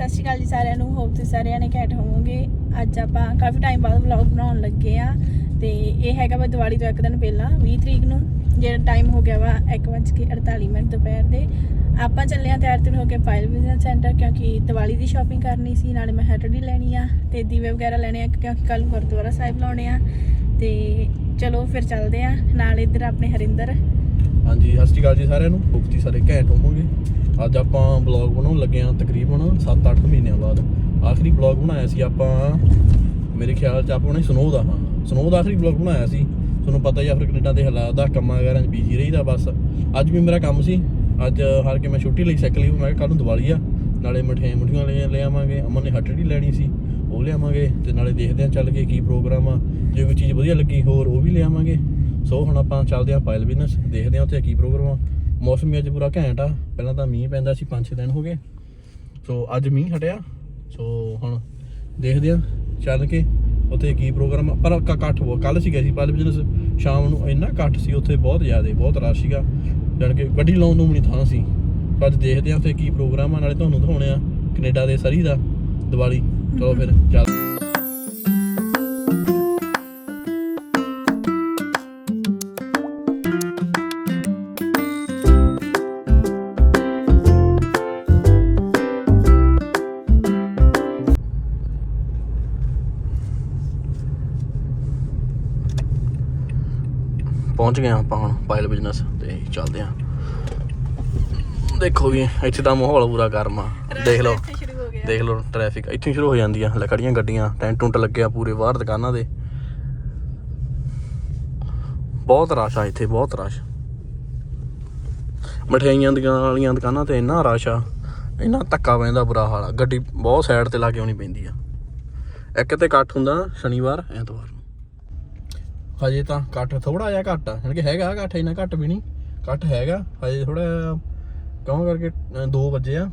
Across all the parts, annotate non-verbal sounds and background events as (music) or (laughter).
ਸਤਿ ਸ਼੍ਰੀ ਅਕਾਲ ਜੀ ਸਾਰਿਆਂ ਨੂੰ ਹੋਪ ਤੁਸੀਂ ਸਾਰਿਆਂ ਨੇ ਘੈਂਟ ਹੋਵੋਗੇ। ਅੱਜ ਆਪਾਂ ਕਾਫੀ ਟਾਈਮ ਬਾਅਦ ਵਲੌਗ ਬਣਾਉਣ ਲੱਗੇ ਆ ਤੇ ਇਹ ਹੈਗਾ ਵਾ ਦੀਵਾਲੀ ਤੋਂ ਇੱਕ ਦਿਨ ਪਹਿਲਾਂ 20 ਤਰੀਕ ਨੂੰ, ਜਿਹੜਾ ਟਾਈਮ ਹੋ ਗਿਆ ਵਾ 1:48 ਮਿੰਟ ਦੁਪਹਿਰ ਦੇ। ਆਪਾਂ ਚੱਲੇ ਆ ਤਿਆਰ ਤਿਰ ਹੋ ਕੇ ਫਾਈਲ ਬਿਜ਼ਨਸ ਸੈਂਟਰ ਕਿਉਂਕਿ ਦੀਵਾਲੀ ਦੀ ਸ਼ਾਪਿੰਗ ਕਰਨੀ ਸੀ, ਨਾਲੇ ਮੈਂ ਹੈਟਡੀ ਲੈਣੀ ਆ ਤੇ ਦੀਵੇ ਵਗੈਰਾ ਲੈਣੇ ਆ, ਕਿਉਂਕਿ ਕੱਲ ਗੁਰਦੁਆਰਾ ਸਾਹਿਬ ਲਾਉਣੇ ਆ। ਤੇ ਚਲੋ ਫਿਰ ਚੱਲਦੇ ਆ, ਨਾਲ ਇੱਧਰ ਆਪਣੇ ਹਰਿੰਦਰ। ਹਾਂਜੀ, ਸਤਿ ਸ਼੍ਰੀ ਅਕਾਲ ਜੀ ਸਾਰਿਆਂ ਨੂੰ ਹੋਪ ਤੁਸੀਂ ਸਾਰੇ ਘੈਂਟ ਹੋਵੋਗੇ। ਅੱਜ ਆਪਾਂ ਵਲੌਗ ਬਣਾਉਣ ਲੱਗੇ ਆ ਤਕਰੀਬਨ 7-8 ਮਹੀਨਿਆਂ ਬਾਅਦ। ਆਖਰੀ ਵਲੌਗ ਬਣਾਇਆ ਸੀ ਆਪਾਂ, ਮੇਰੇ ਖਿਆਲ 'ਚ ਆਪਾਂ ਨੇ ਸਨੋ ਦਾ ਹਾਂ। ਸਨੋ ਦਾ ਆਖਰੀ ਵਲੌਗ ਬਣਾਇਆ ਸੀ। ਤੁਹਾਨੂੰ ਪਤਾ ਹੀ ਆ ਫਿਰ ਕੈਨੇਡਾ ਦੇ ਹਾਲਾਤ ਦਾ, ਕੰਮਾਂ ਕਾਰਾਂ 'ਚ ਬੀਜੀ ਰਹੀਦਾ ਬਸ। ਅੱਜ ਵੀ ਮੇਰਾ ਕੰਮ ਸੀ। ਅੱਜ ਹਾਰ ਕੇ ਮੈਂ ਛੁੱਟੀ ਲਈ ਸਿੱਕ ਲਈ ਮੈਂ ਕੱਲ ਨੂੰ ਦੀਵਾਲੀ ਆ। ਨਾਲੇ ਮਠਿਆਈਆਂ ਮੁਠੀਆਂ ਲੈ ਲੈ ਆਵਾਂਗੇ। ਅਮਨ ਨੇ ਹੱਟੜੀ ਲੈਣੀ ਸੀ, ਉਹ ਲਿਆਵਾਂਗੇ ਤੇ ਨਾਲੇ ਦੇਖਦੇ ਆ ਚੱਲ ਕੇ ਕੀ ਪ੍ਰੋਗਰਾਮ ਆ। ਜੇ ਕੋਈ ਚੀਜ਼ ਵਧੀਆ ਲੱਗੀ ਹੋਰ ਉਹ ਵੀ ਲਿਆਵਾਂਗੇ। ਸੋ ਹੁਣ ਆਪਾਂ ਚੱਲਦੇ ਆ ਪਾਇਲ ਬਿਜ਼ਨਸ ਦੇਖਦੇ ਆ ਉੱਥੇ ਕੀ ਪ੍ਰੋਗਰਾਮ ਆ। ਮੌਸਮ ਵੀ ਅੱਜ ਪੂਰਾ ਘੈਂਟ ਆ। ਪਹਿਲਾਂ ਤਾਂ ਮੀਂਹ ਪੈਂਦਾ ਸੀ 5-6 ਦਿਨ ਹੋ ਗਏ। ਸੋ ਅੱਜ ਮੀਂਹ ਹਟਿਆ। ਸੋ ਹੁਣ ਦੇਖਦੇ ਆ ਚੱਲ ਕੇ ਉੱਥੇ ਕੀ ਪ੍ਰੋਗਰਾਮ ਪਰ ਇਕੱਠ ਬਹੁਤ ਕੱਲ ਸੀਗਾ ਸੀ ਪਾਇਲ ਬਿਜ਼ਨਸ ਸ਼ਾਮ ਨੂੰ ਇੰਨਾ ਇਕੱਠ ਸੀ ਉੱਥੇ ਬਹੁਤ ਜ਼ਿਆਦਾ ਬਹੁਤ ਰਸ਼ ਸੀਗਾ। ਜਾਣ ਕੇ ਗੱਡੀ ਲਾਉਣ ਨੂੰ ਵੀ ਨਹੀਂ ਥਾਂ ਸੀ। ਸੋ ਅੱਜ ਦੇਖਦੇ ਆ ਉੱਥੇ ਕੀ ਪ੍ਰੋਗਰਾਮ ਆ ਨਾਲੇ ਤੁਹਾਨੂੰ ਦਿਖਾਉਣੇ ਆ ਕੈਨੇਡਾ ਦੇ ਸਰੀ ਦਾ ਦੀਵਾਲੀ। ਚਲੋ ਫਿਰ ਚੱਲ। ਪਹੁੰਚ ਗਏ ਆਪਾਂ ਹੁਣ ਪਾਇਲ ਬਿਜ਼ਨਸ ਤੇ ਚੱਲਦੇ ਹਾਂ। ਦੇਖੋ ਵੀ ਇੱਥੇ ਤਾਂ ਮਾਹੌਲ ਪੂਰਾ ਗਰਮ ਆ। ਦੇਖ ਲਓ ਦੇਖ ਲਓ ਟ੍ਰੈਫਿਕ ਇੱਥੇ ਸ਼ੁਰੂ ਹੋ ਜਾਂਦੀ ਆ ਲੱਕੜੀਆਂ ਗੱਡੀਆਂ ਟੈਂਟ ਟੁੰਟ ਲੱਗਿਆ ਪੂਰੇ ਬਾਹਰ ਦੁਕਾਨਾਂ ਦੇ। ਬਹੁਤ ਰਸ਼ ਆ ਇੱਥੇ ਬਹੁਤ ਰਸ਼। ਮਠਿਆਈਆਂ ਦੀਆਂ ਵਾਲੀਆਂ ਦੁਕਾਨਾਂ ਤੇ ਇੰਨਾ ਰਸ਼ ਆ ਇੰਨਾ ਧੱਕਾ ਪੈਂਦਾ ਬੁਰਾ ਹਾਲ ਆ। ਗੱਡੀ ਬਹੁਤ ਸਾਈਡ ਤੇ ਲਾ ਕੇ ਆਉਣੀ ਪੈਂਦੀ ਆ। ਇੱਕ ਤੇ ਇਕੱਠ ਹੁੰਦਾ ਸ਼ਨੀਵਾਰ ਐਤਵਾਰ ਹਜੇ ਤਾਂ ਇਕੱਠ ਥੋੜਾ ਜਿਹਾ ਘੱਟ ਆ, ਯਾਨੀ ਕਿ ਹੈਗਾ ਇਕੱਠ, ਇੰਨਾ ਘੱਟ ਵੀ ਨਹੀਂ, ਇਕੱਠ ਹੈਗਾ, ਹਜੇ ਥੋੜਾ ਕਹਾਂ ਕਰਕੇ 2 ਵਜੇ ਆ,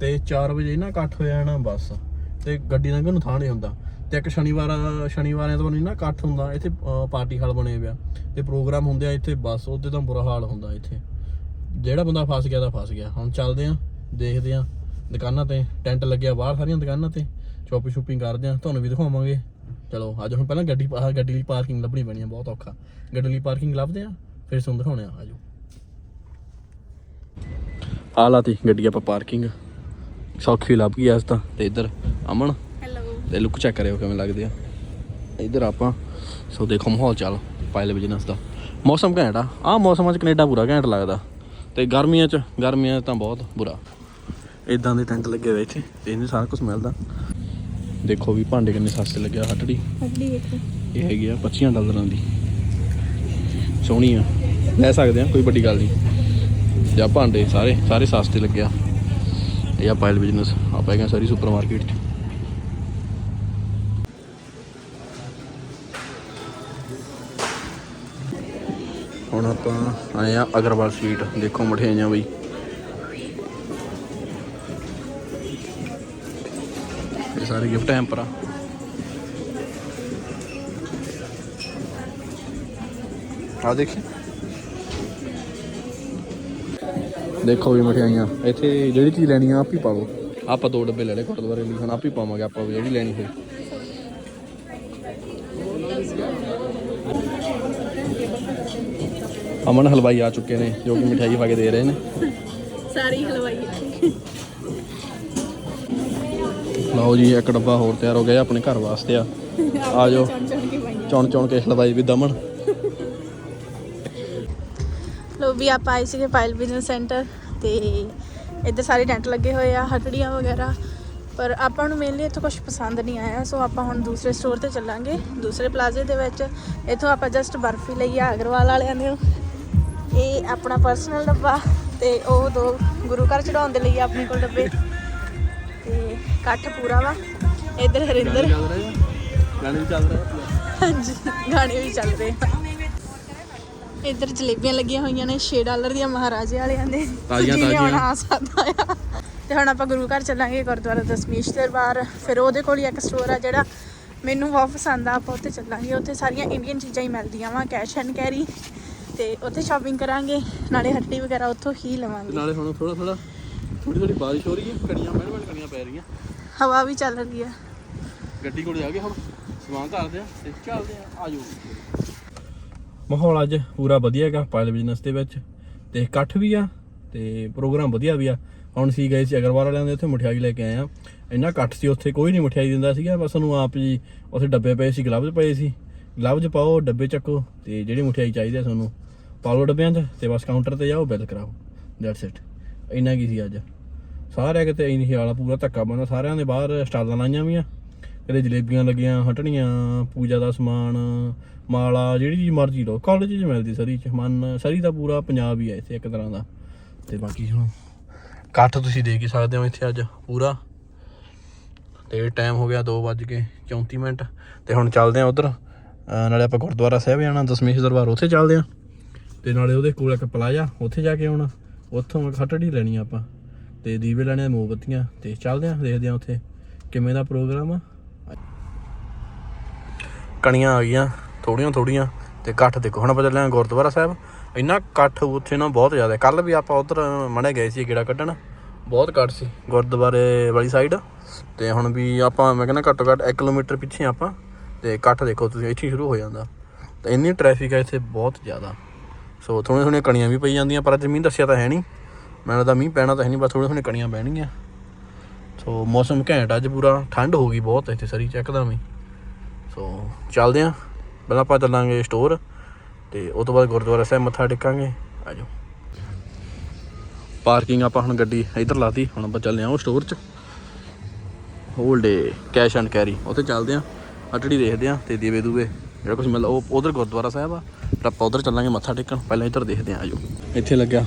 ਤੇ 4 ਵਜੇ ਨਾ ਇਕੱਠ ਹੋ ਜਾਣਾ ਬਸ, ਤੇ ਗੱਡੀ ਲੰਘਣ ਨੂੰ ਥਾਂ ਨਹੀਂ ਹੁੰਦਾ, ਤੇ ਇੱਕ ਸ਼ਨੀਵਾਰ ਸ਼ਨੀਵਾਰ ਐਤਵਾਰ ਨਹੀਂ ਨਾ ਇਕੱਠ ਹੁੰਦਾ, ਇੱਥੇ ਪਾਰਟੀ ਹਾਲ ਬਣੇ ਪਿਆ, ਤੇ ਪ੍ਰੋਗਰਾਮ ਹੁੰਦੇ ਆ ਇੱਥੇ, ਬਸ ਉਹਦੇ ਤਾਂ ਬੁਰਾ ਹਾਲ ਹੁੰਦਾ ਇੱਥੇ, ਜਿਹੜਾ ਬੰਦਾ ਫਸ ਗਿਆ ਤਾਂ ਫਸ ਗਿਆ, ਹੁਣ ਚੱਲਦੇ ਆ, ਦੇਖਦੇ ਆ, ਦੁਕਾਨਾਂ ਤੇ, ਟੈਂਟ ਲੱਗਿਆ ਬਾਹਰ ਸਾਰੀਆਂ ਦੁਕਾਨਾਂ ਤੇ ਸ਼ੋਪਿੰਗ ਸ਼ੂਪਿੰਗ ਕਰਦੇ ਆ, ਤੁਹਾਨੂੰ ਵੀ ਦਿਖਾਵਾਂਗੇ। ਚਲੋ ਅੱਜ ਹੁਣ ਪਹਿਲਾਂ ਗੱਡੀ ਆਹ ਗੱਡੀ ਲਈ ਪਾਰਕਿੰਗ ਲੱਭਣੀ ਪੈਣੀ ਆ ਬਹੁਤ ਔਖਾ। ਗੱਡੀ ਲਈ ਪਾਰਕਿੰਗ ਲੱਭਦੇ ਆ ਫਿਰ ਤੁਹਾਨੂੰ ਦਿਖਾਉਣੇ ਆ ਆਜੋ ਆ ਲਾਤੀ ਗੱਡੀ ਆਪਾਂ ਪਾਰਕਿੰਗ ਸੌਖੀ ਲੱਭ ਗਈ ਅੱਜ ਤਾਂ ਤੇ ਇੱਧਰ ਅਮਨ। ਹੈਲੋ ਤੇ ਲੁੱਕ ਚੈੱਕ ਕਰਿਓ ਕਿਵੇਂ ਲੱਗਦੇ ਆ। ਇੱਧਰ ਆਪਾਂ ਸੋ ਦੇਖੋ ਮਾਹੌਲ ਚੱਲ ਪਾਇਲ ਬਿਜ਼ਨਸ ਦਾ। ਮੌਸਮ ਘੈਂਟ ਆ। ਆਹ ਮੌਸਮਾਂ 'ਚ ਕੈਨੇਡਾ ਪੂਰਾ ਘੈਂਟ ਲੱਗਦਾ। ਤੇ ਗਰਮੀਆਂ 'ਚ ਗਰਮੀਆਂ 'ਚ ਤਾਂ ਬਹੁਤ ਬੁਰਾ। ਇਦਾਂ ਦੇ ਟੈਂਟ ਲੱਗੇ ਹੋਏ ਇੱਥੇ ਤੇ ਇਹਨੇ ਸਾਰਾ ਕੁਝ ਮਿਲਦਾ। ਦੇਖੋ ਵੀ ਭਾਂਡੇ ਕਿੰਨੇ ਸਸਤੇ ਲੱਗਿਆ ਹੱਟੜੀ ਇਹ ਹੈਗੀ ਆ 25 ਡਾਲਰਾਂ ਦੀ। ਸੋਹਣੀ ਆ। ਲੈ ਸਕਦੇ ਆ ਕੋਈ ਵੱਡੀ ਗੱਲ ਨਹੀਂ। ਜਾਂ ਭਾਂਡੇ ਸਾਰੇ ਸਾਰੇ ਸਸਤੇ ਲੱਗਿਆ ਇਹ ਆ ਪਾਇਲ ਬਿਜ਼ਨਸ ਆਪਾਂ ਹੈਗਾ ਸਾਰੀ ਸੁਪਰ ਮਾਰਕੀਟ 'ਚ। ਹੁਣ ਆਪਾਂ ਆਏ ਆ ਅਗਰਵਾਲ ਸਵੀਟ। ਦੇਖੋ ਮਠਿਆਈਆਂ ਬਈ। ਸਾਰੇ ਗਿਫਟ ਹੈਂਪਰ ਆ ਦੇਖੀ। ਦੇਖੋ ਵੀ ਮਠਿਆਈਆਂ, ਇੱਥੇ ਜਿਹੜੀ ਚੀਜ਼ ਲੈਣੀ ਆ, ਆਪ ਹੀ ਪਾ ਲਓ ਆਪਾਂ ਦੋ ਡੱਬੇ ਲੈ ਲਏ ਗੁਰਦੁਆਰੇ ਲਈ, ਹੁਣ ਆਪ ਹੀ ਪਾਵਾਂਗੇ ਆਪਾਂ ਵੀ ਜਿਹੜੀ ਲੈਣੀ ਹੋਈ ਅਮਨ ਹਲਵਾਈ ਆ ਚੁੱਕੇ ਨੇ, ਜੋ ਕਿ ਮਠਿਆਈ ਪਾ ਕੇ ਦੇ ਰਹੇ ਨੇ। ਸਾਰੀ ਹਲਵਾਈ ਲਓ ਜੀ, ਇੱਕ ਡੱਬਾ ਹੋਰ ਤਿਆਰ ਹੋ ਗਿਆ ਆਪਣੇ ਘਰ ਵਾਸਤੇ ਆ। ਆ ਜਾਓ। ਚੌਣ ਚੌਣ ਕੇ ਹਲਵਾਈ ਵੀ ਦਮਨ ਲੋ ਵੀ ਆਪਾਂ ਆਏ ਸੀਗੇ ਪਾਇਲ ਬਿਜ਼ਨਸ ਸੈਂਟਰ ਤੇ ਇੱਧਰ ਸਾਰੇ ਟੈਂਟ ਲੱਗੇ ਹੋਏ ਆ, ਹਟੜੀਆਂ ਵਗੈਰਾ। ਪਰ ਆਪਾਂ ਨੂੰ ਮੇਨਲੀ ਇੱਥੋਂ ਕੁਝ ਪਸੰਦ ਨਹੀਂ ਆਇਆ ਸੋ ਆਪਾਂ ਹੁਣ ਦੂਸਰੇ ਸਟੋਰ ਤੇ ਚੱਲਾਂਗੇ। ਦੂਸਰੇ ਪਲਾਜ਼ੇ ਦੇ ਵਿੱਚ, ਇੱਥੋਂ ਆਪਾਂ ਜਸਟ ਬਰਫੀ ਲਈ ਆ, ਅਗਰਵਾਲ ਵਾਲਿਆਂ ਦੇ। ਇਹ ਆਪਣਾ ਪਰਸਨਲ ਡੱਬਾ ਤੇ ਉਹ ਦੋ ਗੁਰੂ ਘਰ ਚੜਾਉਣ ਦੇ ਲਈ ਆ ਆਪਣੇ ਕੋਲ ਡੱਬੇ। ਇਕੱਠ ਪੂਰਾ ਵਾ। ਇੱਧਰ ਹਰਿੰਦਰ। ਗਾਣੇ ਵੀ ਚੱਲ ਰਿਹਾ ਹਾਂਜੀ ਗਾਣੇ ਵੀ ਚੱਲ ਰਹੇ ਆ। ਇੱਧਰ ਜਲੇਬੀਆਂ ਲੱਗੀਆਂ ਹੋਈਆਂ ਨੇ 6 ਡਾਲਰ ਦੀਆਂ ਮਹਾਰਾਜੇ ਵਾਲਿਆਂ ਦੇ। ਤਾਜ਼ੀਆਂ- ਜਿਹਨੇ ਤਾਜ਼ੀਆਂ। ਆਉਣਾ ਆ ਸਕਦਾ ਆ। ਤੇ ਹੁਣ ਆਪਾਂ ਗੁਰੂ ਘਰ ਚੱਲਾਂਗੇ ਗੁਰਦੁਆਰਾ ਦਸਮੇਸ਼ ਦਰਬਾਰ। ਫਿਰ ਉਹਦੇ ਕੋਲ ਹੀ ਇੱਕ ਸਟੋਰ ਆ ਜਿਹੜਾ ਮੈਨੂੰ ਬਹੁਤ ਪਸੰਦ ਆ। ਆਪਾਂ ਉੱਥੇ ਚੱਲਾਂਗੇ। ਉੱਥੇ ਸਾਰੀਆਂ ਇੰਡੀਅਨ ਚੀਜ਼ਾਂ ਹੀ ਮਿਲਦੀਆਂ ਵਾ ਕੈਸ਼ ਐਂਡ ਕੈਰੀ ਤੇ ਉੱਥੇ ਸ਼ਾਪਿੰਗ ਕਰਾਂਗੇ। ਨਾਲੇ ਹੱਟੀ ਵਗੈਰਾ ਉੱਥੋਂ ਹੀ ਤੇ ਲਵਾਂਗੇ ਨਾਲੇ ਹੁਣ ਥੋੜਾ ਥੋੜਾ ਥੋੜੀ ਥੋੜੀ ਬਾਰਿਸ਼ ਹੋ ਰਹੀ ਹੈ ਕਣੀਆਂ ਮੈਣ ਮੈਣ ਕਣੀਆਂ ਪੈ ਰਹੀਆਂ। ਹਵਾ ਵੀ ਚੱਲ ਰਹੀ ਹੈ। ਗੱਡੀ ਕੋਲ ਜਾ ਕੇ ਹੁਣ ਸਮਾਨ ਧਰਦੇ ਆ ਤੇ ਚੱਲਦੇ ਆ ਆਜੋ ਮਾਹੌਲ ਅੱਜ ਪੂਰਾ ਵਧੀਆ ਹੈਗਾ ਪਾਇਲ ਬਿਜ਼ਨਸ ਦੇ ਵਿੱਚ। ਤੇ ਇਕੱਠ ਵੀ ਆ ਤੇ ਪ੍ਰੋਗਰਾਮ ਵਧੀਆ ਵੀ ਆ। ਹੁਣ ਸੀ ਗਏ ਸੀ ਅਗਰਵਾਲ ਵਾਲਿਆਂ ਦੇ ਉੱਥੇ ਮਠਿਆਈ ਲੈ ਕੇ ਆਏ ਆ। ਇੰਨਾ ਇਕੱਠ ਸੀ ਉੱਥੇ ਕੋਈ ਨਹੀਂ ਮਠਿਆਈ ਦਿੰਦਾ ਸੀਗਾ ਬਸ ਉਹਨੂੰ ਆਪ ਜੀ ਉੱਥੇ ਡੱਬੇ ਪਏ ਸੀ ਗਲਵਜ਼ ਪਏ ਸੀ। ਗਲਵਜ਼ ਪਾਓ ਡੱਬੇ ਚੱਕੋ ਤੇ ਜਿਹੜੀ ਮਠਿਆਈ ਚਾਹੀਦੀ ਆ ਤੁਹਾਨੂੰ। ਪਾ ਲਓ ਡੱਬਿਆਂ 'ਚ ਤੇ ਬਸ ਕਾਊਂਟਰ ਤੇ ਜਾਓ ਬਿੱਲ ਕਰਾਓ। ਦੈਟਸ ਇਟ ਇੰਨਾ ਕੀ ਸੀ ਅੱਜ? ਸਾਰਿਆਂ ਕਿਤੇ ਇੰਨੀ ਖਿਆਲਾ ਪੂਰਾ ਧੱਕਾ ਬੰਦਾ, ਸਾਰਿਆਂ ਦੇ ਬਾਹਰ ਸਟਾਲਾਂ ਲਾਈਆਂ ਵੀ ਆ ਕਦੇ ਜਲੇਬੀਆਂ ਲੱਗੀਆਂ, ਹਟਣੀਆਂ, ਪੂਜਾ ਦਾ ਸਮਾਨ, ਮਾਲਾ, ਜਿਹੜੀ ਜੀ ਮਰਜ਼ੀ ਲਓ। ਕਾਲਜ 'ਚ ਮਿਲਦੀ ਸਰੀ ਚ, ਮਨ, ਸਰੀ ਦਾ ਪੂਰਾ ਪੰਜਾਬ ਹੀ ਹੈ ਇੱਥੇ ਇੱਕ ਤਰ੍ਹਾਂ ਦਾ। ਤੇ ਬਾਕੀ ਹੁਣ ਇਕੱਠ ਤੁਸੀਂ ਦੇਖ ਹੀ ਸਕਦੇ ਹੋ ਇੱਥੇ ਅੱਜ ਪੂਰਾ। ਤੇ ਟਾਈਮ ਹੋ ਗਿਆ 2:34 ਮਿੰਟ। ਤੇ ਹੁਣ ਚੱਲਦੇ ਆ ਉਧਰ। ਨਾਲੇ ਆਪਾਂ ਗੁਰਦੁਆਰਾ ਸਾਹਿਬ ਜਾਣਾ, ਦਸਮੇਸ਼ ਦਰਬਾਰ, ਉੱਥੇ ਚੱਲਦੇ ਆ। ਤੇ ਨਾਲੇ ਉਹਦੇ ਕੋਲ ਇੱਕ ਪਲਾਜ਼ਾ, ਉੱਥੇ ਜਾ ਕੇ ਆਉਣਾ। ਉੱਥੋਂ ਇੱਕ ਹਟੜੀ ਲੈਣੀ ਆ ਆਪਾਂ। ਤੇ ਦੀਵੇ ਲੈਣੇ ਆ, ਮੋਮਬੱਤੀਆਂ। ਤੇ ਚੱਲਦੇ ਆ, ਦੇਖਦੇ ਆ ਉੱਥੇ ਕਿਵੇਂ ਦਾ ਪ੍ਰੋਗਰਾਮ ਆ। ਕਣੀਆਂ ਆ ਗਈਆਂ, ਥੋੜੀਆਂ ਥੋੜੀਆਂ। ਤੇ ਇਕੱਠ ਦੇਖੋ, ਹੁਣ ਆਪਾਂ ਚੱਲੇ ਆ ਗੁਰਦੁਆਰਾ ਸਾਹਿਬ। ਇੰਨਾ ਇਕੱਠ ਉੱਥੇ ਨਾ ਬਹੁਤ ਜ਼ਿਆਦਾ। ਕੱਲ ਵੀ ਆਪਾਂ ਉਧਰ ਮਣੇ ਗਏ ਸੀ ਗੇੜਾ ਕੱਢਣ। ਬਹੁਤ ਘੱਟ ਸੀ ਗੁਰਦੁਆਰੇ ਵਾਲੀ ਸਾਈਡ ਤੇ ਹੁਣ ਵੀ ਆਪਾਂ, ਮੈਂ ਕਹਿੰਦਾ ਘੱਟੋ ਘੱਟ 1 ਕਿਲੋਮੀਟਰ ਪਿੱਛੇ ਆਪਾਂ। ਤੇ ਇਕੱਠ ਦੇਖੋ ਤੁਸੀਂ, ਇੱਥੇ ਸ਼ੁਰੂ ਹੋ ਜਾਂਦਾ। ਤੇ ਇੰਨੀ ਟ੍ਰੈਫਿਕ ਹੈ ਇੱਥੇ ਬਹੁਤ ਜ਼ਿਆਦਾ। ਸੋ ਥੋੜ੍ਹੀਆਂ ਥੋੜ੍ਹੀਆਂ ਕਣੀਆਂ ਵੀ ਪਈ ਜਾਂਦੀਆਂ, ਪਰ ਅੱਜ ਮੀਂਹ ਦੱਸਿਆ ਤਾਂ ਹੈ ਨਹੀਂ। ਮੈਨੂੰ ਤਾਂ ਮੀਂਹ ਪੈਣਾ ਤਾਂ ਹੈ ਨਹੀਂ, ਬਸ ਥੋੜ੍ਹੀਆਂ ਥੋੜ੍ਹੀਆਂ ਕਣੀਆਂ ਪੈਣਗੀਆਂ। ਸੋ ਮੌਸਮ ਘੈਂਟ ਅੱਜ ਪੂਰਾ, ਠੰਡ ਹੋ ਗਈ ਬਹੁਤ ਇੱਥੇ ਸਰੀ ਚੱਕਦਾ ਵੀ ਸੋ ਚੱਲਦੇ ਆਂ ਪਹਿਲਾਂ ਆਪਾਂ ਚੱਲਾਂਗੇ ਸਟੋਰ ਤੇ ਉਸ ਤੋਂ ਬਾਅਦ ਗੁਰਦੁਆਰਾ ਸਾਹਿਬ ਮੱਥਾ ਟੇਕਾਂਗੇ। ਆਜੋ। ਪਾਰਕਿੰਗ ਆਪਾਂ ਹੁਣ ਗੱਡੀ ਇੱਧਰ ਲਾਤੀ, ਹੁਣ ਆਪਾਂ ਚੱਲਦੇ ਆਂ ਉਹ ਸਟੋਰ 'ਚ। ਹੋਲਡੇ ਕੈਸ਼ ਐਂਡ ਕੈਰੀ ਉੱਥੇ ਚੱਲਦੇ ਆਂ ਅਟੜੀ ਦੇਖਦੇ ਆਂ ਤੇ ਦੀਵੇ ਦੂਵੇ ਜਿਹੜਾ ਕੁਝ ਮਿਲਦਾ, ਉਹ ਉਧਰ ਗੁਰਦੁਆਰਾ ਸਾਹਿਬ ਆ। ਫਿਰ ਆਪਾਂ ਉਧਰ ਚੱਲਾਂਗੇ, ਮੱਥਾ ਟੇਕਣ। ਪਹਿਲਾਂ ਇੱਧਰ ਦੇਖਦੇ ਆਂ, ਆਜੋ। ਇੱਥੇ ਲੱਗਿਆ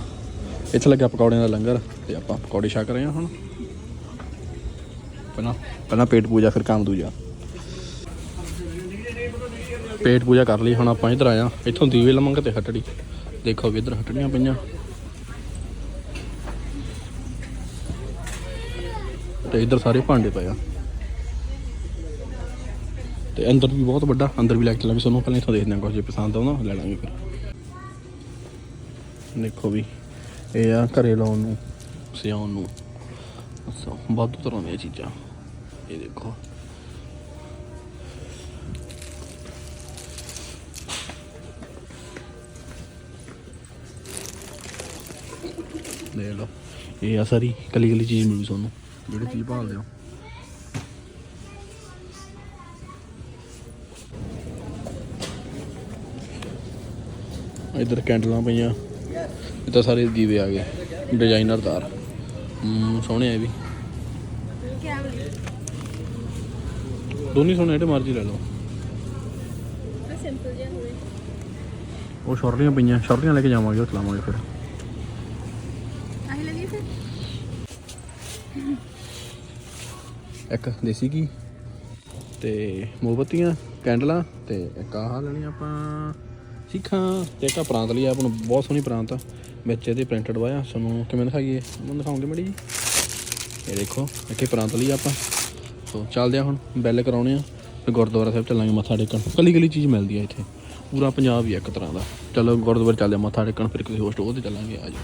ਇੱਥੇ ਲੱਗਿਆ ਪਕੌੜਿਆਂ ਦਾ ਲੰਗਰ, ਤੇ ਆਪਾਂ ਪਕੌੜੇ ਛਕ ਰਹੇ ਆਂ ਹੁਣ। ਪਹਿਲਾਂ ਪਹਿਲਾਂ ਪੇਟ ਪੂਜਾ, ਫਿਰ ਕੰਮ ਦੂਜਾ। ਪੇਟ ਪੂਜਾ ਕਰ ਲਈ, ਹੁਣ ਆਪਾਂ ਇੱਧਰ ਆਇਆ ਇੱਥੋਂ ਦੀਵੇ ਲਵਾਂਗੇ ਤੇ ਹਟੜੀ। ਦੇਖੋ ਵੀ ਇੱਧਰ ਹਟੜੀਆਂ ਪਈਆਂ। ਤੇ ਇੱਧਰ ਸਾਰੇ ਭਾਂਡੇ ਪਏ ਆ। ਤੇ ਅੰਦਰ ਵੀ ਬਹੁਤ ਵੱਡਾ, ਅੰਦਰ ਵੀ ਲੈ ਕੇ ਚੱਲਾਂਗੇ। ਤੁਹਾਨੂੰ ਪਹਿਲਾਂ ਇੱਥੋਂ ਦੇਖਦੇ ਹਾਂ ਕੁਝ ਜੇ ਪਸੰਦ ਆਉਂਦਾ, ਲੈ ਲਾਂਗੇ ਫਿਰ। ਦੇਖੋ ਵੀ, ਇਹ ਆ ਘਰੇ ਲਾਉਣ ਨੂੰ ਸਿਆਉਣ ਨੂੰ। ਅੱਛਾ ਬਹੁਤ ਤਰ੍ਹਾਂ ਦੀਆਂ ਚੀਜ਼ਾਂ। ਇਹ ਦੇਖੋ। ਦੇਖ ਲਓ। ਇਹ ਆ ਸਾਰੀ ਕਲੀ ਕਲੀ ਚੀਜ਼ ਮਿਲੂ ਤੁਹਾਨੂੰ। ਜਿਹੜੀ ਚੀਜ਼ ਭਾਲਦੇ ਹੋ। ਇੱਧਰ ਕੈਂਡਲਾਂ ਪਈਆਂ। ਇਹ ਤਾਂ ਸਾਰੇ ਦੀਵੇ ਆ ਗਏ। ਡਿਜ਼ਾਈਨਰ ਤਾਰ। ਸੋਹਣੇ ਆ ਇਹ ਵੀ। ਦੋਨੀ ਸੋਹਣੇ ਜਿਹੜੇ ਮਰਜ਼ੀ ਲੈ ਲਓ। ਸਿੰਪਲ ਜਿਹਾ ਹੋਵੇ। ਉਹ ਸ਼ੌਰਲੀਆਂ ਪਈਆਂ। ਸ਼ੌਰਲੀਆਂ ਲੈ ਕੇ ਜਾਵਾਂਗੇ ਉਹ ਚਲਾਵਾਂਗੇ ਫਿਰ। ਆਹੀ ਲੱਗੀ ਫਿਰ? ਇੱਕ ਦੇਸੀ ਘੀ ਤੇ ਮੋਮਬੱਤੀਆਂ ਕੈਂਡਲਾਂ ਤੇ ਇੱਕ ਆਹ ਲੈਣੀ ਆਪਾਂ। ਸਿੱਖਾਂ ਤੇ ਇੱਕ ਆਹ ਪ੍ਰਾਂਤ ਲਈ ਆ, ਆਪਾਂ ਨੂੰ ਬਹੁਤ ਸੋਹਣੀ ਪ੍ਰਾਂਤ ਆ। ਵਿੱਚ ਇਹਦੇ ਪ੍ਰਿੰਟਡ ਵਾਇਆ ਸਾਨੂੰ ਕਿਵੇਂ ਦਿਖਾਈਏ? ਤੁਹਾਨੂੰ ਦਿਖਾਉਂਗੇ ਮੜੀ ਜੀ। ਇਹ ਦੇਖੋ ਇੱਥੇ ਪ੍ਰਾਂਤ ਲਈ ਆਪਾਂ। ਸੋ ਚੱਲਦੇ ਆ ਹੁਣ ਬੈਲ ਕਰਾਉਣੇ ਆ ਤੇ ਗੁਰਦੁਆਰਾ ਸਾਹਿਬ ਚੱਲਾਂਗੇ ਮੱਥਾ ਟੇਕਣ। ਕੱਲੀ ਕੱਲੀ ਚੀਜ਼ ਮਿਲਦੀ ਆ ਇੱਥੇ। ਪੂਰਾ ਪੰਜਾਬ ਹੀ ਆ ਇੱਕ ਤਰ੍ਹਾਂ ਦਾ। ਚਲੋ ਗੁਰਦੁਆਰੇ ਚੱਲਦੇ ਆ ਮੱਥਾ ਟੇਕਣ ਫਿਰ ਕਿਸੇ ਹੋਰ ਸਟੋਰ ਤੇ ਚੱਲਾਂਗੇ ਆਜੋ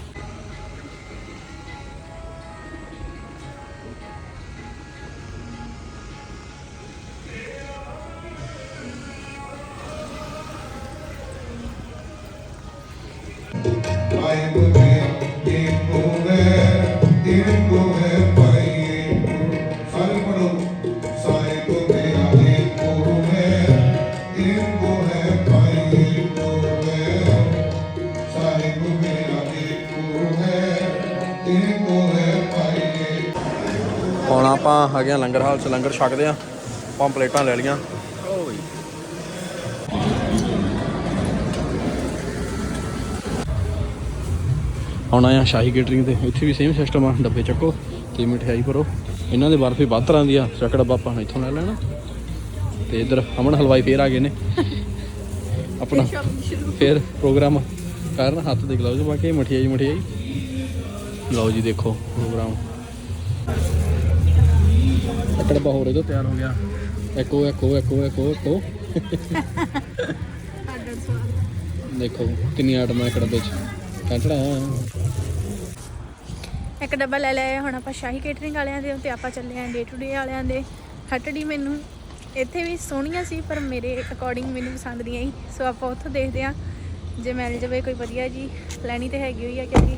ਸਾਹਿਬ ਮੇਰਾ ਏਕੋ ਹੈ ਏਕੋ ਹੈ ਭਾਈ ਏਕੋ ਹੁਣ ਆਪਾਂ ਆ ਲੰਗਰ ਹਾਲ ਚ ਲੰਗਰ ਛਕਦੇ ਆ। ਆਪਾਂ ਪਲੇਟਾਂ ਲੈ ਲੀਆਂ ਹੁਣ ਆਇਆ ਸ਼ਾਹੀ ਕੇਟਰਿੰਗ ਤੇ। ਇੱਥੇ ਵੀ ਸੇਮ ਸਿਸਟਮ ਆ। ਡੱਬੇ ਚੱਕੋ ਤੇ ਮਠਿਆਈ ਭਰੋ ਇਹਨਾਂ ਦੇ ਬਰਫੀ ਵੱਧ ਤਰ੍ਹਾਂ ਦੀ ਆ। ਚੱਕ ਡੱਬਾ ਆਪਾਂ ਇੱਥੋਂ ਲੈ ਲੈਣਾ। ਤੇ ਇੱਧਰ ਅਮਨ ਹਲਵਾਈ ਫੇਰ ਆ ਗਏ ਨੇ। (laughs) ਆਪਣਾ ਫੇਰ ਪ੍ਰੋਗਰਾਮ ਕਰਨ ਹੱਥ ਦੇ ਗਲਾਉਜ ਪਾ ਕੇ ਮਠਿਆਈ ਮਠਿਆਈ। ਲਓ ਜੀ, ਦੇਖੋ ਪ੍ਰੋਗਰਾਮ ਇੱਕ ਡੱਬਾ ਹੋਰ ਇਹਦਾ ਤਿਆਰ ਹੋ ਗਿਆ। ਇੱਕੋ ਇੱਕੋ ਇੱਕੋ ਇੱਕੋ ਇੱਕੋ ਦੇਖੋ ਕਿੰਨੀ ਆਟਮਾਂ ਇੱਕ ਡੱਬੇ ਚ। ਕੰਟੜਾ ਇੱਕ ਡੱਬਾ ਲੈ ਲਿਆ ਹੁਣ ਆਪਾਂ ਸ਼ਾਹੀ ਕੇਟਰਿੰਗ ਵਾਲਿਆਂ ਦੇ ਤੇ ਆਪਾਂ ਚੱਲੇ ਆਂ ਡੇ ਟੂ ਡੇ ਵਾਲਿਆਂ ਦੇ। ਹਟੜੀ ਮੈਨੂੰ, ਇੱਥੇ ਵੀ ਸੋਹਣੀਆਂ ਸੀ, ਪਰ ਮੇਰੇ ਅਕੋਰਡਿੰਗ ਮੈਨੂੰ ਪਸੰਦ ਨਹੀਂ ਆਈ ਸੋ ਆਪਾਂ ਉੱਥੋਂ ਦੇਖਦੇ ਆਂ ਜੇ ਮਿਲ ਜਾਵੇ, ਕੋਈ ਵਧੀਆ ਜੀ ਲੈਣੀ ਤੇ ਹੈਗੀ ਹੋਈ ਆ ਕਿਉਂਕਿ।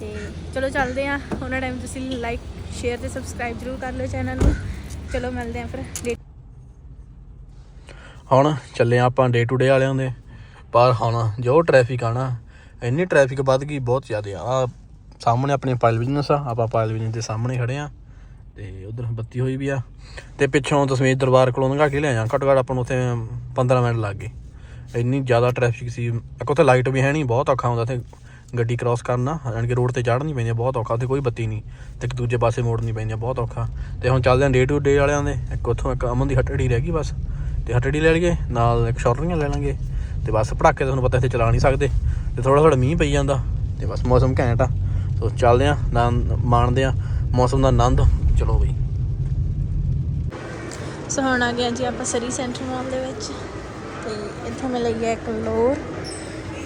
ਤੇ ਚਲੋ ਚੱਲਦੇ ਆਂ। ਉਹਨਾਂ ਟਾਈਮ ਤੁਸੀਂ ਲਾਈਕ ਸ਼ੇਅਰ ਤੇ ਸਬਸਕ੍ਰਾਈਬ ਜ਼ਰੂਰ ਕਰ ਲਿਓ ਚੈਨਲ ਨੂੰ। ਚਲੋ ਮਿਲਦੇ ਆਂ ਫਿਰ। ਹੁਣ ਚੱਲੇ ਆਂ ਆਪਾਂ ਡੇ ਟੂ ਡੇ ਵਾਲਿਆਂ ਦੇ। ਪਰ ਹੁਣ ਜੋ ਟ੍ਰੈਫਿਕ ਆ ਨਾ, ਇੰਨੀ ਟ੍ਰੈਫਿਕ ਵੱਧ ਗਈ, ਬਹੁਤ ਜ਼ਿਆਦਾ ਆ। ਸਾਹਮਣੇ ਆਪਣੇ ਪਾਇਲ ਬਿਜ਼ਨਸ ਆ, ਆਪਾਂ ਪਾਇਲ ਬਿਜ਼ਨਸ ਦੇ ਸਾਹਮਣੇ ਖੜੇ ਆ। ਤੇ ਉਧਰ ਬੱਤੀ ਹੋਈ ਵੀ ਆ। ਤੇ ਪਿੱਛੋਂ ਦਸਮੇਸ਼ ਦਰਬਾਰ ਕੋਲੋਂ ਲੰਘਾ ਕੇ ਲਿਆਇਆ ਘੱਟੋ ਘੱਟ ਆਪਾਂ ਨੂੰ ਉੱਥੇ 15 ਮਿੰਟ ਲੱਗ ਗਏ। ਇੰਨੀ ਜ਼ਿਆਦਾ ਟ੍ਰੈਫਿਕ ਸੀ। ਇੱਕ ਉੱਥੇ ਲਾਈਟ ਵੀ ਹੈ ਨਹੀਂ ਬਹੁਤ ਔਖਾ ਹੁੰਦਾ ਤੇ ਗੱਡੀ ਕ੍ਰਾਸ ਕਰਨਾ ਯਾਨੀ ਕਿ ਰੋਡ ਤੇ ਚੜ੍ਹਨੀ ਪੈਂਦੀ ਆ, ਬਹੁਤ ਔਖਾ। ਉੱਥੇ ਕੋਈ ਬੱਤੀ ਨਹੀਂ। ਤੇ ਇੱਕ ਦੂਜੇ ਪਾਸੇ ਮੋੜਨੀ ਪੈਂਦੀ ਆ, ਬਹੁਤ ਔਖਾ। ਤੇ ਹੁਣ ਚੱਲਦੇ ਆਂ ਡੇ ਟੂ ਡੇ ਵਾਲਿਆਂ ਦੇ। ਇੱਕ ਉੱਥੋਂ ਇੱਕ ਅਮਨ ਦੀ ਹਟੜੀ ਰਹਿ ਗਈ ਬਸ। ਤੇ ਹਟੜੀ ਲੈ ਲਈਏ ਨਾਲ ਇੱਕ ਸ਼ੌਰਲੀਆਂ ਲੈ ਲਾਂਗੇ। ਤੇ ਬਸ ਪੜਾਕੇ ਤੁਹਾਨੂੰ ਪਤਾ ਇੱਥੇ ਚਲਾ ਨਹੀਂ ਸਕਦੇ। ਤੇ ਥੋੜਾ ਥੋੜਾ ਮੀਂਹ ਪਈ ਜਾਂਦਾ। ਤੇ ਬਸ ਮੌਸਮ ਘੈਂਟ ਆ। ਸੋ ਚੱਲਦੇ ਆਂ ਨਾ ਮਾਣਦੇ ਆਂ। ਮੌਸਮ ਦਾ ਆਨੰਦ ਚਲੋ ਬਈ। ਸੋ ਹੁਣ ਆ ਗਿਆ ਜੀ ਆਪਾਂ ਸਰੀ ਸੈਂਟਰ ਮਾਲ ਦੇ ਵਿੱਚ। ਤੇ ਇੱਥੋਂ ਮਿਲ ਗਿਆ ਇੱਕ ਲੋਰ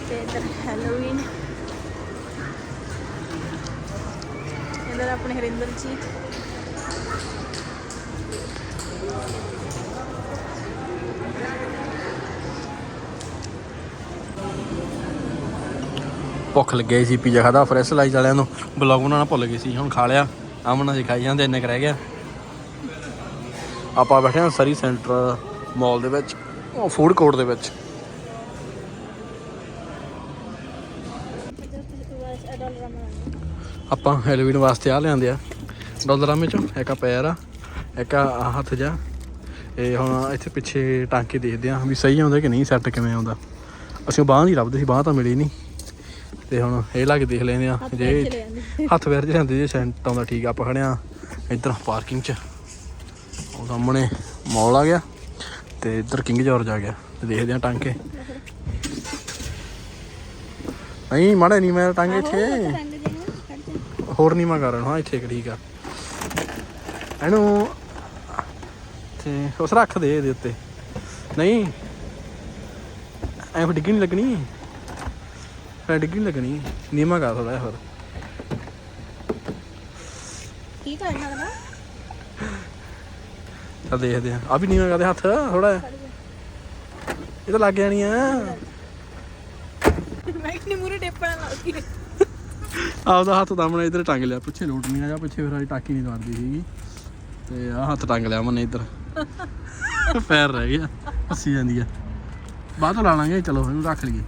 ਤੇ ਇਧਰ ਹੈਲੋਵੀਨ। ਇਧਰ ਆਪਣੇ ਹਰਿੰਦਰ ਜੀ। ਭੁੱਖ ਲੱਗੀ ਸੀ ਪੀਜ਼ਾ ਖਾਦਾ ਫਰੈਸ਼ ਲਾਈਜ਼ ਵਾਲਿਆਂ ਨੂੰ। ਬਲੌਗ ਬਣਾਉਣਾ ਭੁੱਲ ਗਏ ਸੀ, ਹੁਣ ਖਾ ਲਿਆ। ਆਮਣਾ ਜੀ ਖਾਈ ਜਾਂਦੇ, ਇੰਨੇ ਕੁ ਰਹਿ ਗਿਆ ਆਪਾਂ ਬੈਠੇ ਹਾਂ ਸਰੀ ਸੈਂਟਰ ਮਾਲ ਦੇ ਵਿੱਚ। ਉਹ ਫੂਡ ਕੋਰਟ ਦੇ ਵਿੱਚ। ਆਪਾਂ ਹੈਲੋਵੀਨ ਵਾਸਤੇ ਆ ਲਿਆਂਦੇ ਆ। ਡਾਲਰਾਂ ਚੋਂ ਇੱਕ ਆ ਪੈਰ ਆ ਇੱਕ ਆ ਹੱਥ ਜਾ ਇਹ ਹੁਣ ਇੱਥੇ ਪਿੱਛੇ ਟਾਂਕੇ ਦੇਖਦੇ ਆ ਵੀ ਸਹੀ ਆਉਂਦਾ ਕਿ ਨਹੀਂ ਸੈੱਟ ਕਿਵੇਂ ਆਉਂਦਾ। ਅਸੀਂ ਬਾਂਹ ਨਹੀਂ ਲੱਭਦੇ ਸੀ ਬਾਂਹ ਤਾਂ ਮਿਲੀ ਨਹੀਂ। ਤੇ ਹੁਣ ਇਹ ਲਾ ਕੇ ਦੇਖ ਲੈਂਦੇ ਆ ਜੇ ਹੱਥ ਵੈਰ ਜਾਂਦੇ ਜੇ ਸੈਂਟ ਆਉਂਦਾ ਠੀਕ ਆ। ਆਪਾਂ ਖੜੇ ਆ ਇੱਧਰ ਪਾਰਕਿੰਗ 'ਚ। ਉਹ ਸਾਹਮਣੇ ਮੌਲ ਆ ਗਿਆ। ਤੇ ਇੱਧਰ ਕਿੰਗ ਜਾਰਜ ਆ ਗਿਆ ਤੇ ਦੇਖਦੇ ਆ ਟਾਂਕੇ। ਨਹੀਂ ਮਾੜਾ ਨਹੀਂ ਮੈਂ ਟਾਂਗੇ ਇੱਥੇ। ਹੋਰ ਨਹੀਂ ਮੈਂ ਕਰਨ ਹਾਂ ਇੱਥੇ ਠੀਕ ਆ। ਇਹਨੂੰ ਤੇ ਉਸ ਰੱਖ ਦੇ ਇਹਦੇ ਉੱਤੇ। ਨਹੀਂ ਐ ਡਿੱਗੀ ਨਹੀਂ ਲੱਗਣੀ। ਐ ਡਿੱਗੀ ਨਹੀਂ ਲੱਗਣੀ। ਨੀਮਾ ਕਰ ਥੋੜਾ ਹੋਰ। ਕੀ ਕਰਨਾ ਚੱਲ ਦੇਖਦੇ ਆ। ਆ ਵੀ ਨੀਮਾ ਕਰਦੇ ਹੱਥ ਥੋੜਾ ਇਹ ਤਾਂ ਲੱਗ ਜਾਣੀ ਆ। ਮੈਂ ਕਿੰਨੀ ਮੂਰੇ ਟੇਪਣਾ ਲਾਉਂਦੀ ਆਪਦਾ ਹੱਥ ਦਮਣਾ ਇੱਧਰ ਟੰਗ ਲਿਆ। ਪਿੱਛੇ ਲੋਟ ਨਹੀਂ ਆਇਆ ਪਿੱਛੇ ਫਿਰ ਆਈ ਟਾਕੀ ਨਹੀਂ ਮਾਰਦੀ ਸੀਗੀ। ਤੇ ਆ ਹੱਥ ਟੰਗ ਲਿਆ ਮਨੇ ਇੱਧਰ। ਪੈਰ ਰਹਿ ਗਿਆ ਹੱਸੀ ਜਾਂਦੀ ਆ। ਬਾਅਦ ਲਾ ਲਾਂਗੇ ਚਲੋ ਇਹਨੂੰ ਰੱਖ ਲਈਏ।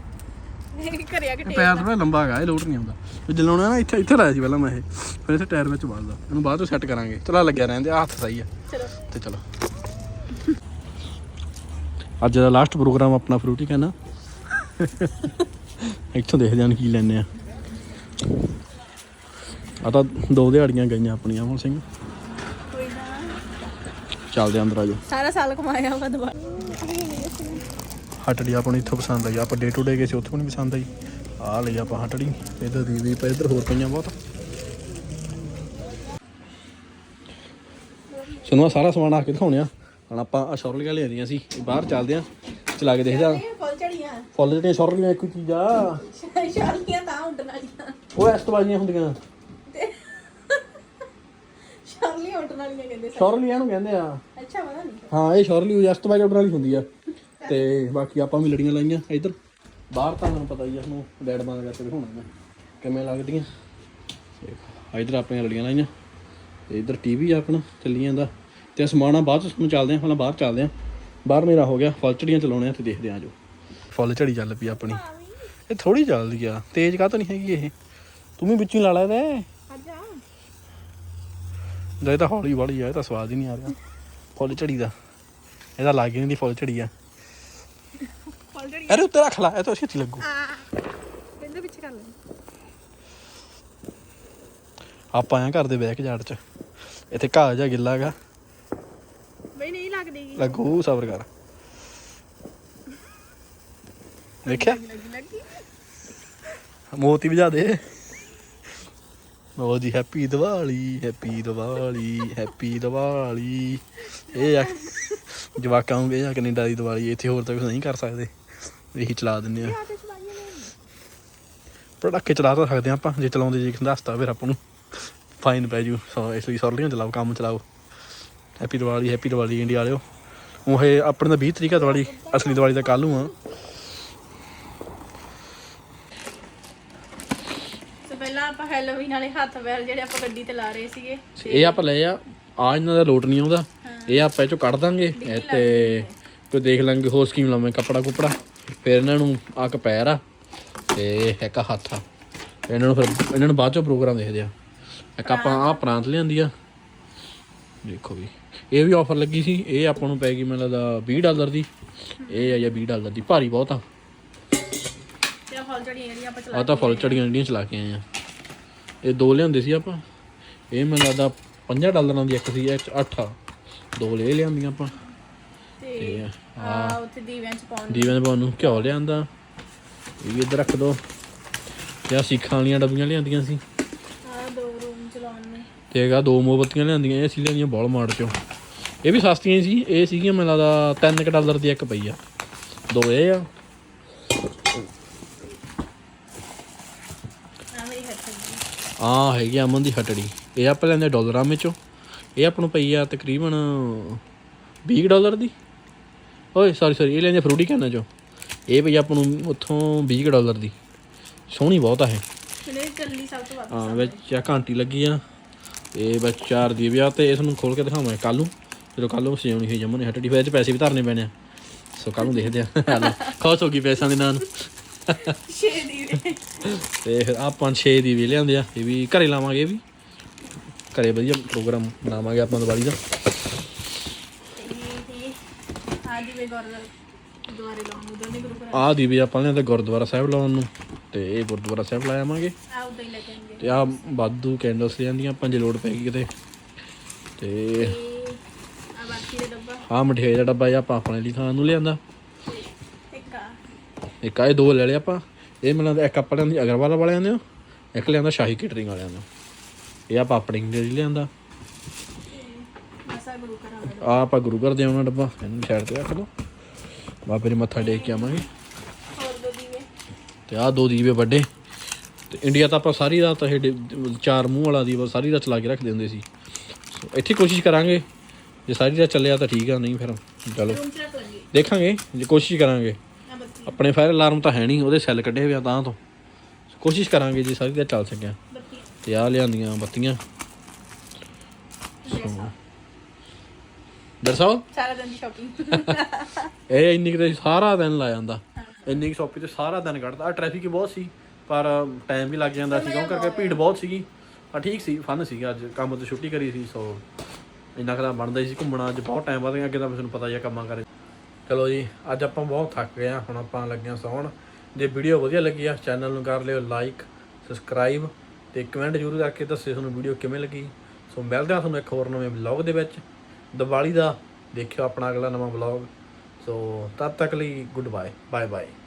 ਘਰੇ ਆ ਕੇ ਪੈਰ ਥੋੜਾ ਲੰਬਾ ਹੈਗਾ ਇਹ ਲੋਟ ਨਹੀਂ ਆਉਂਦਾ। ਤੇ ਜਲਾਉਣਾ ਨਾ ਇੱਥੇ ਇੱਥੇ ਲਾਇਆ ਸੀ ਪਹਿਲਾਂ ਮੈਂ ਇਹ। ਫਿਰ ਇੱਥੇ ਟਾਇਰ ਵਿੱਚ ਵੱਜਦਾ ਇਹਨੂੰ ਬਾਅਦ ਚੋਂ ਸੈੱਟ ਕਰਾਂਗੇ। ਚਲਾ ਲੱਗਿਆ ਰਹਿੰਦੇ ਆ ਹੱਥ ਸਹੀ ਆ। ਚਲੋ ਤੇ ਚਲੋ। ਅੱਜ ਦਾ ਲਾਸਟ ਪ੍ਰੋਗਰਾਮ ਆਪਣਾ ਫਰੂਟੀ ਕਹਿਣਾ। ਇੱਥੋਂ ਦੇਖਦੇ ਹਾਂ ਕੀ ਲੈਣੇ ਆ। ਆ ਤਾਂ ਦੋ ਦਿਹਾੜੀਆਂ ਗਈਆਂ ਆਪਣੀਆਂ ਅਮਨ ਸਿੰਘ। ਕੋਈ ਨਾ। ਚੱਲਦੇ ਆਂ ਅੰਦਰ ਆਜੋ ਸਾਰਾ ਸਾਲ ਕਮਾਇਆ ਹੋਗਾ ਦੁਬਾਰਾ। ਹਟੜੀ ਆਪਾਂ ਨੂੰ ਇੱਥੋਂ ਪਸੰਦ ਆਈ। ਆਪਾਂ ਡੇ ਟੂ ਡੇ ਗਏ ਸੀ ਉੱਥੋਂ ਨਹੀਂ ਪਸੰਦ ਆਈ। ਆ ਲਈ ਆਪਾਂ ਹਟੜੀ। ਇਧਰ ਦੀ ਵੀ ਪਰ ਇਧਰ ਹੋਰ ਪਈਆਂ ਬਹੁਤ। ਸੁਣਵਾ ਸਾਰਾ ਸਮਾਨ ਆ ਕੇ ਦਿਖਾਉਣੇ ਆ। ਹੁਣ ਆਪਾਂ ਆ ਸ਼ੌਰਲੀਆਂ ਲਿਆਦੀਆਂ ਸੀ ਇਹ ਬਾਹਰ ਚੱਲਦੇ ਆ ਚਲਾ ਕੇ ਦੇਖਦੇ ਫੁੱਲ ਝੜੀਆਂ ਫੁੱਲ ਜਿਹੜੀਆਂ ਸ਼ੌਰਲੀਆਂ ਇੱਕੋ ਹੀ ਚੀਜ਼ ਆ। ਸ਼ਾਲੀਆਂ ਤਾਂ ਉੱਡਣ ਵਾਲੀਆਂ। ਉਹ ਇਸ ਤੋਂ ਬਾਜੀਆਂ ਹੁੰਦੀਆਂ। ਸ਼ਾਲੀਆਂ ਉੱਡਣ ਵਾਲੀਆਂ ਕਹਿੰਦੇ ਸਨ। ਸ਼ੌਰਲੀਆਂ ਨੂੰ ਕਹਿੰਦੇ ਆ। ਅੱਛਾ ਪਤਾ ਨਹੀਂ। ਹਾਂ ਇਹ ਸ਼ੌਰਲੀ ਤੋਂ ਬਾਅਦ ਵਾਲੀ ਹੁੰਦੀ ਆ। ਤੇ ਬਾਕੀ ਆਪਾਂ ਵੀ ਲੜੀਆਂ ਲਾਈਆਂ ਇੱਧਰ। ਬਾਹਰ ਤਾਂ ਤੁਹਾਨੂੰ ਪਤਾ ਹੀ ਆ ਤੁਹਾਨੂੰ ਲੈਟ ਬੰਦ ਕਰਕੇ ਦਿਖਾਉਣਾ ਮੈਂ। ਕਿਵੇਂ ਲੱਗਦੀਆਂ। ਇੱਧਰ ਆਪਣੀਆਂ ਲੜੀਆਂ ਲਾਈਆਂ। ਤੇ ਇੱਧਰ ਟੀਵੀ ਆ ਆਪਣਾ ਚੱਲੀ ਜਾਂਦਾ। ਤੇ ਸਮਾਨ ਆ ਬਾਅਦ ਚ ਤੁਹਾਨੂੰ ਚੱਲਦੇ ਆ ਪਹਿਲਾਂ ਬਾਹਰ ਚੱਲਦੇ ਆ। ਬਾਹਰ ਮੇਰਾ ਹੋ ਗਿਆ ਫੁੱਲ ਝੜੀਆਂ ਚਲਾਉਣੇ ਆ ਤੇ ਦੇਖਦੇ ਆ ਜੋ। ਫੁੱਲ ਝੜੀ ਚੱਲ ਪਈ ਆਪਣੀ। ਇਹ ਥੋੜੀ ਚੱਲਦੀ ਆ ਤੇਜ਼ ਕਾਹ ਤੋਂ ਨਹੀਂ ਹੈਗੀ ਇਹ? ਤੂੰ ਵੀ ਵਿੱਚੋਂ ਲਾ ਲੈ ਤੇ ਅੱਜਾ ਜੇ ਇਹ ਤਾਂ ਹੌਲੀ ਵਾਲੀ ਆ ਇਹ ਤਾਂ ਸਵਾਦ ਹੀ ਨਹੀਂ ਆ ਰਿਹਾ। ਫੁੱਲ ਝੜੀ ਦਾ। ਇਹਦਾ ਲੱਗ ਹੀ ਨਹੀਂ ਦੀ ਫੁੱਲ ਝੜੀ ਆ। ਫੁੱਲ ਝੜੀ ਅਰੇ ਉੱਤੇ ਰੱਖ ਲੈ ਇਹ ਤਾਂ ਛੇਤੀ ਲੱਗੂ। ਕਹਿੰਦੇ ਵਿੱਚ ਕਰ ਲੈ ਆਪਾਂ ਆਇਆ ਘਰ ਦੇ ਬੈਕ ਜਾੜ ਚ। ਇੱਥੇ ਘਾਹ ਜਿਹਾ ਗਿੱਲਾ ਹੈਗਾ। ਬਈ ਨਹੀਂ ਲੱਗਦੀ। ਲੱਗੂ ਸਬਰ ਕਰ। ਦੇਖਿਆ? ਲੱਗੀ ਲੱਗੀ ਮੋਤੀ ਵਜਾ ਦੇ। ਲੋ ਜੀ happy Diwali happy Diwali happy Diwali. ਇਹ ਆ ਜਵਾਕਾਂ ਨੂੰ ਇਹ ਆ ਕੈਨੇਡਾ ਦੀ ਦੀਵਾਲੀ ਇੱਥੇ ਹੋਰ ਤਾਂ ਕੁਝ ਨਹੀਂ ਕਰ ਸਕਦੇ। ਇਹੀ ਚਲਾ ਦਿੰਦੇ ਆ। ਪਟਾਕੇ ਚਲਾ ਤਾਂ ਸਕਦੇ ਆਪਾਂ ਜੇ ਚਲਾਉਂਦੇ ਜੀ ਦੱਸਤਾ ਫਿਰ ਆਪਾਂ ਨੂੰ। ਫਾਈਨ ਪੈ ਜੂ ਸੋ ਇਸ ਲਈ ਸੌਰਲੀਆਂ ਚਲਾਓ ਕੰਮ ਚਲਾਓ। Happy Diwali happy Diwali India ਵਾਲਿਓ। ਉਹ ਇਹ ਆਪਣੇ ਦਾ 20 ਤਰੀਕ ਆ ਦੀਵਾਲੀ ਅਸਲੀ ਦੀਵਾਲੀ ਤਾਂ ਕੱਲ ਨੂੰ ਆ। ਸੋ ਪਹਿਲਾਂ ਆਪਾਂ ਹੈਲੋਵੀਨ ਵਾਲੇ ਹੱਥ ਪੈਰ ਜਿਹੜੇ ਆਪਾਂ ਗੱਡੀ ਤੇ ਲਾ ਰਹੇ ਸੀਗੇ। ਇਹ ਆਪਾਂ ਲਏ ਆ ਆ ਇਹਨਾਂ ਦਾ ਲੋਟ ਨਹੀਂ ਆਉਂਦਾ। ਇਹ ਆਪਾਂ ਇਹ ਚੋਂ ਕੱਢ ਦਾਂਗੇ ਤੇ ਕੋਈ ਦੇਖ ਲਾਂਗੇ ਹੋਰ ਸਕੀਮ ਲਾਵਾਂਗੇ ਕੱਪੜਾ ਕੁਪੜਾ। ਫਿਰ ਇਹਨਾਂ ਨੂੰ ਆ ਇੱਕ ਪੈਰ ਆ ਤੇ ਇੱਕ ਹੱਥ ਆ। ਇਹਨਾਂ ਨੂੰ ਫਿਰ ਇਹਨਾਂ ਨੂੰ ਬਾਅਦ ਚੋਂ ਪ੍ਰੋਗਰਾਮ ਦੇਖਦੇ ਆ। ਇੱਕ ਆਪਾਂ ਆ ਪ੍ਰਾਂਤ ਲਿਆਂਦੀ ਆ। ਦੇਖੋ ਵੀ ਇਹ ਵੀ ਆਫਰ ਲੱਗੀ ਸੀ ਇਹ ਆਪਾਂ ਨੂੰ ਪੈ ਗਈ ਮੈਨੂੰ ਲੱਗਦਾ 20 ਡਾਲਰ ਦੀ। ਇਹ ਆ ਜਾਂ 20 ਡਾਲਰ ਦੀ ਭਾਰੀ ਬਹੁਤ ਆ। ਤੇ ਫਲ ਝੜੀਆਂ ਜਿਹੜੀਆਂ ਆਪਾਂ ਚਲਾ ਆ ਤਾਂ ਫੁੱਲ ਚੜੀਆਂ ਜਿਹੜੀਆਂ ਚਲਾ ਕੇ ਆਏ ਆ। ਇਹ ਦੋ ਲਿਆਂਦੇ ਸੀ ਆਪਾਂ। ਇਹ ਮੈਨੂੰ ਲੱਗਦਾ 50 ਡਾਲਰਾਂ ਦੀ ਇੱਕ ਸੀ ਇਹ 'ਚ ਅੱਠ ਆ। ਦੋ ਲੈ ਲਿਆਂਦੀਆਂ ਆਪਾਂ। ਤੇ ਆ ਉੱਥੇ ਦੀਵਿਆਂ ਚ ਪਾਉਣ ਦੀਵਿਆਂ ਪਾਉਣ ਨੂੰ ਘਿਓ ਲਿਆਂਦਾ। ਇਹ ਵੀ ਇੱਧਰ ਰੱਖ ਦੋ। ਤੇ ਆ ਸਿੱਖਾਂ ਵਾਲੀਆਂ ਡੱਬੀਆਂ ਲਿਆਂਦੀਆਂ ਸੀ ਆ ਦੋ ਰੂਮ ਚਲਾਉਣ ਨੂੰ ਤੇ ਹੈਗਾ ਦੋ ਮੋਮਬੱਤੀਆਂ ਲਿਆਂਦੀਆਂ ਇਹ ਸੀ ਲਿਆਂਦੀਆਂ ਬੋਲ ਮਾਰ ਚੋਂ। ਇਹ ਵੀ ਸਸਤੀਆਂ ਸੀ ਇਹ ਸੀਗੀਆਂ ਮੈਨੂੰ ਲੱਗਦਾ 3 ਡਾਲਰ ਦੀ ਇੱਕ ਪਈ ਆ। ਦੋ ਇਹ ਆ। ਆ ਹੈਗੀ ਆ ਅਮਨ ਦੀ ਹਟੜੀ। ਇਹ ਆਪਾਂ ਲੈਂਦੇ ਡਾਲਰਾਂ ਵਿੱਚੋਂ। ਇਹ ਆਪਾਂ ਨੂੰ ਪਈ ਆ ਤਕਰੀਬਨ 20 ਡਾਲਰ ਦੀ। ਓਏ ਸੌਰੀ ਸੌਰੀ ਇਹ ਲੈਂਦੇ ਫਰੂਟੀ ਕੈਨਾਂ ਚੋਂ। ਇਹ ਪਈ ਆਪਾਂ ਨੂੰ ਉੱਥੋਂ 20 ਡਾਲਰ ਦੀ। ਸੋਹਣੀ ਬਹੁਤ ਆ ਇਹ। ਜਿਹੜੇ ਚੱਲੀ ਸਭ ਤੋਂ ਵੱਧ ਹਾਂ ਵਿੱਚ ਆ ਘੰਟੀ ਲੱਗੀ ਆ। ਇਹ ਵਿੱਚ ਚਾਰ ਦੀਵੇ ਆ ਤੇ ਇਸ ਨੂੰ ਖੋਲ ਕੇ ਦਿਖਾਵਾਂਗੇ ਕੱਲ ਨੂੰ। ਜਦੋਂ ਕੱਲ ਨੂੰ ਸਜਾਉਣੀ ਹੋਈ ਜੰਮੂ ਨੇ ਹਟੜੀ ਫਿਰ 'ਚ ਪੈਸੇ ਵੀ ਧਰਨੇ ਪੈਣੇ ਆ। ਸੋ ਕੱਲ ਨੂੰ ਦੇਖਦੇ ਆ। (laughs) ਖੁਸ਼ ਹੋ ਗਈ ਪੈਸਿਆਂ ਦੇ ਨਾਲ (laughs) ਤੇ ਫਿਰ ਆ ਪੰਜ ਛੇ ਦੀਵੇ ਲਿਆਂਦੇ ਆ ਇਹ ਵੀ ਘਰੇ ਲਾਵਾਂਗੇ ਇਹ ਵੀ। ਘਰੇ ਵਧੀਆ ਪ੍ਰੋਗਰਾਮ ਬਣਾਵਾਂਗੇ ਆਪਾਂ ਦੀਵਾਲੀ ਦਾ। ਆ ਦੀਵੇ ਗੁਰਦੁਆਰੇ ਦੁਆਰੇ ਲਾਉਣ ਨੂੰ ਦੋਨੇ ਗੁਰੂ ਘਰ ਆਹ ਦੀਵੇ ਆਪਾਂ ਲਿਆਂਦੇ ਗੁਰਦੁਆਰਾ ਸਾਹਿਬ ਲਾਉਣ ਨੂੰ। ਤੇ ਇਹ ਗੁਰਦੁਆਰਾ ਸਾਹਿਬ ਲਾਵਾਂਗੇ ਆ ਉਦਾਂ ਹੀ ਲੈ ਕੇ ਆਉਂਗੇ ਤੇ ਆ ਬਾਦੂ ਕੈਂਡਲਸ ਲਿਆਂਦੀਆਂ ਆਪਾਂ ਜੇ ਲੋੜ ਗਈ ਕਿਤੇ। ਤੇ ਤੇ ਆ ਬਾਕੀ ਦੇ ਡੱਬਾ ਆ ਮਠਿਆਈ ਦਾ ਡੱਬਾ ਇਹ ਆਪਾਂ ਆਪਣੇ ਲਈ ਖਾਣ ਨੂੰ ਲਿਆਂਦਾ। ਇੱਕ ਆ ਇੱਕ ਆਏ ਦੋ ਲੈ ਲਿਆ ਆਪਾਂ। ਇਹ ਮੈਨੂੰ ਇੱਕ ਆਪਾਂ ਲਿਆਂਦੀ ਅਗਰਵਾਲ ਵਾਲਿਆਂ ਦੇ ਇੱਕ ਲਿਆਂਦਾ ਸ਼ਾਹੀ ਕੇਟਰਿੰਗ ਵਾਲਿਆਂ ਦਾ। ਇਹ ਆਪਾਂ ਆਪਣੇ ਲਈ ਲਿਆਂਦਾ। ਮਸਾ ਆ ਆਪਾਂ ਗੁਰੂ ਘਰ ਦੇ ਆਉਣਾ ਡੱਬਾ, ਇਹਨੂੰ ਸਾਈਡ ਤੇ ਰੱਖ ਲਓ ਬਾਬੇ ਦੇ ਮੱਥਾ ਟੇਕ ਕੇ ਆਵਾਂਗੇ। ਤੇ ਆਹ ਦੋ ਦੀਵੇ ਵੱਡੇ। ਤੇ ਇੰਡੀਆ ਤਾਂ ਆਪਾਂ ਸਾਰੀ ਰਾਤ ਇਹ ਚਾਰ ਮੂੰਹ ਵਾਲਾ ਦੀਵਾ ਸਾਰੀ ਰਾਤ ਚਲਾ ਕੇ ਰੱਖਦੇ ਹੁੰਦੇ ਸੀ। ਸੋ ਇੱਥੇ ਕੋਸ਼ਿਸ਼ ਕਰਾਂਗੇ। ਜੇ ਸਾਰੀ ਰਾਤ ਚੱਲਿਆ ਤਾਂ ਠੀਕ ਆ ਨਹੀਂ ਫਿਰ ਚਲੋ। ਦੇਖਾਂਗੇ ਜੇ ਕੋਸ਼ਿਸ਼ ਕਰਾਂਗੇ। ਆਪਣੇ ਫਾਇਰ ਅਲਾਰਮ ਤਾਂ ਹੈ ਨਹੀਂ ਉਹਦੇ ਸੈੱਲ ਕੱਢੇ ਹੋਏ ਆ ਤਾਂ ਤੋਂ। ਕੋਸ਼ਿਸ਼ ਕਰਾਂਗੇ ਜੇ ਸਾਰੀ ਰਾਤ ਚੱਲ ਸਕਿਆ। ਤੇ ਆ ਲਿਆਂਦੀਆਂ ਬੱਤੀਆਂ। ਦਰਸਾਓ। ਸਾਰਾ ਦਿਨ ਸ਼ਾਪਿੰਗ ਇਹ ਇੰਨੀ ਕਿਤੇ ਸਾਰਾ ਦਿਨ ਲਾ ਜਾਂਦਾ। ਇੰਨੀ ਸ਼ੌਪੀ ਤੇ ਸਾਰਾ ਦਿਨ ਕੱਢਦਾ। ਆ ਟ੍ਰੈਫਿਕ ਬਹੁਤ ਸੀ, ਪਰ ਟਾਈਮ ਵੀ ਲੱਗ ਜਾਂਦਾ ਸੀ, ਕਿਉਂ ਕਰਕੇ ਭੀੜ ਬਹੁਤ ਸੀਗੀ। ਆ ਠੀਕ ਸੀ ਫਨ ਸੀਗਾ, ਅੱਜ ਕੰਮ ਤੋਂ ਛੁੱਟੀ ਕਰੀ ਸੀ ਸੋ ਇੰਨਾ ਕਦਾ ਬਣਦਾ ਹੀ ਸੀ ਘੁੰਮਣਾ, ਅੱਜ ਬਹੁਤ ਟਾਈਮ ਬਾਅਦ ਅੱਗੇ ਤਾਂ ਤੁਹਾਨੂੰ ਪਤਾ ਹੀ ਆ ਕੰਮਾਂ ਕਰੇ ਚਲੋ ਜੀ, ਅੱਜ ਆਪਾਂ ਬਹੁਤ ਥੱਕ ਗਏ ਆ, ਹੁਣ ਆਪਾਂ ਲੱਗੇ ਆ ਸੌਣ। ਜੇ ਵੀਡੀਓ ਵਧੀਆ ਲੱਗੀ ਆ ਚੈਨਲ ਨੂੰ ਕਰ ਲਿਓ ਲਾਈਕ ਸਬਸਕ੍ਰਾਈਬ ਤੇ ਕਮੈਂਟ ਜ਼ਰੂਰ ਕਰਕੇ ਦੱਸਿਓ ਤੁਹਾਨੂੰ ਵੀਡੀਓ ਕਿਵੇਂ ਲੱਗੀ। ਸੋ ਮਿਲਦੇ ਆ ਤੁਹਾਨੂੰ ਇੱਕ ਹੋਰ ਨਵੇਂ ਵਲੌਗ ਦੇ ਵਿੱਚ। ਦੀਵਾਲੀ ਦਾ ਦੇਖਿਓ ਆਪਣਾ ਅਗਲਾ ਨਵਾਂ vlog So, tatakali goodbye. Bye bye.